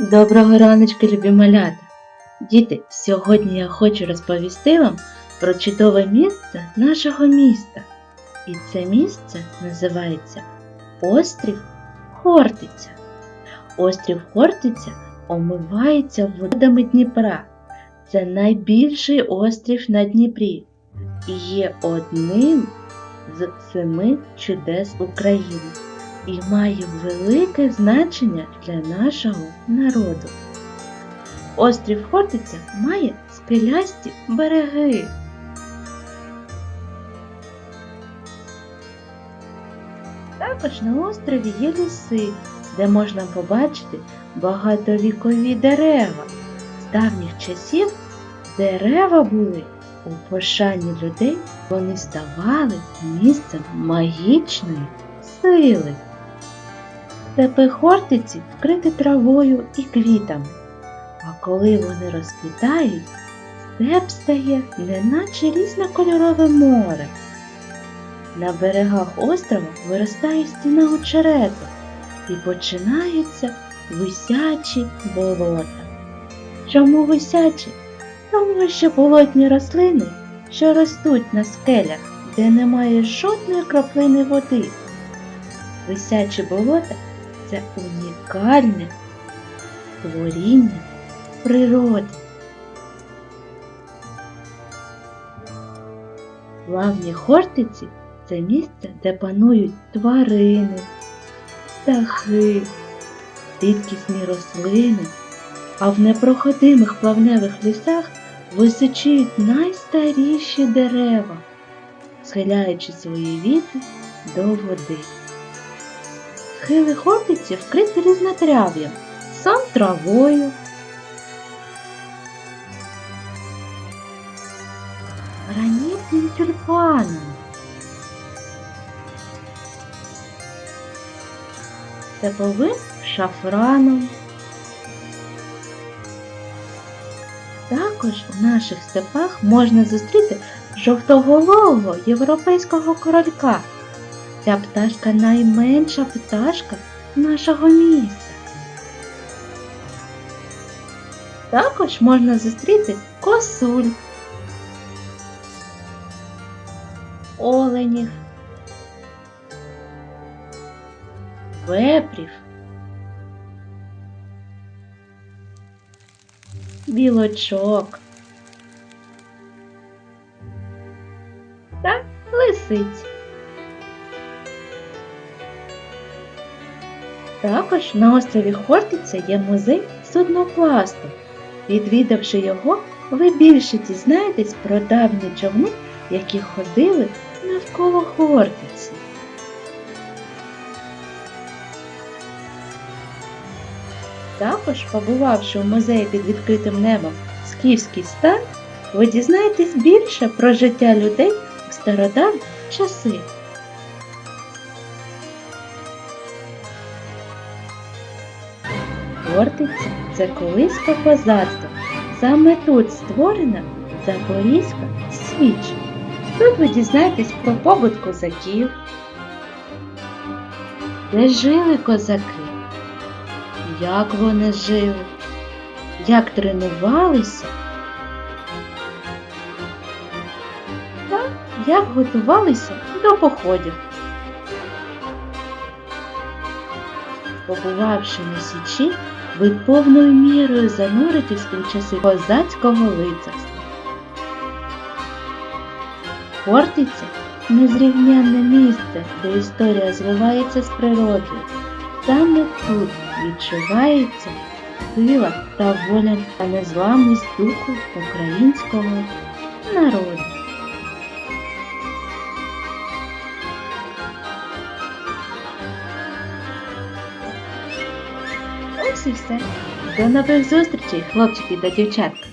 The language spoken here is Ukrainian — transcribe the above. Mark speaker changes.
Speaker 1: Доброго раночку, любі малята! Діти, сьогодні я хочу розповісти вам про чудове місце нашого міста. І це місце називається Острів Хортиця. Острів Хортиця омивається водами Дніпра. Це найбільший острів на Дніпрі і є одним з семи чудес України і має велике значення для нашого народу. Острів Хортиця має скелясті береги. Також на острові є ліси, де можна побачити багатовікові дерева. З давніх часів дерева були у пошані людей, вони ставали місцем магічної сили. Степи Хортиці вкриті травою і квітами, а коли вони розквітають, степ стає неначе різнокольорове море. На берегах острова виростає стіна очерету і починаються висячі болота. Чому висячі? Тому що болотні рослини, що ростуть на скелях, де немає жодної краплини води. Висячі болота це унікальне творіння природи. Плавні хортиці це місце, де панують тварини, птахи, рідкісні рослини, а в непроходимих плавневих лісах височують найстаріші дерева, схиляючи свої віти до води. Схили хортиці вкриті різнотрав'ям, сам травою, гранітним тюльпаном, степовим шафраном. Також у наших степах можна зустріти жовтоголового європейського королька. Ця пташка найменша пташка нашого міста. Також можна зустріти косуль, оленів, вепрів, білочок та лисиць. Також на острові Хортиця є музей суднопласту. Відвідавши його, ви більше дізнаєтесь про давні човни, які ходили навколо Хортиці. Також, побувавши у музеї під відкритим небом Скіфський стан, ви дізнаєтесь більше про життя людей в стародавні часи. Хортиця це колиське козацтво. Саме тут створена Запорізька Січ. Тут ви дізнаєтесь про побут козаків, де жили козаки, як вони жили, як тренувалися та як готувалися до походів. Побувавши на Січі, ви повною мірою зануритесь у часи козацького лицарства. Хортиця незрівнянне місце, де історія зливається з природою. Саме тут відчувається сила та воля та незламність духу українського народу. До нових зустрічей, хлопчики та дівчатка.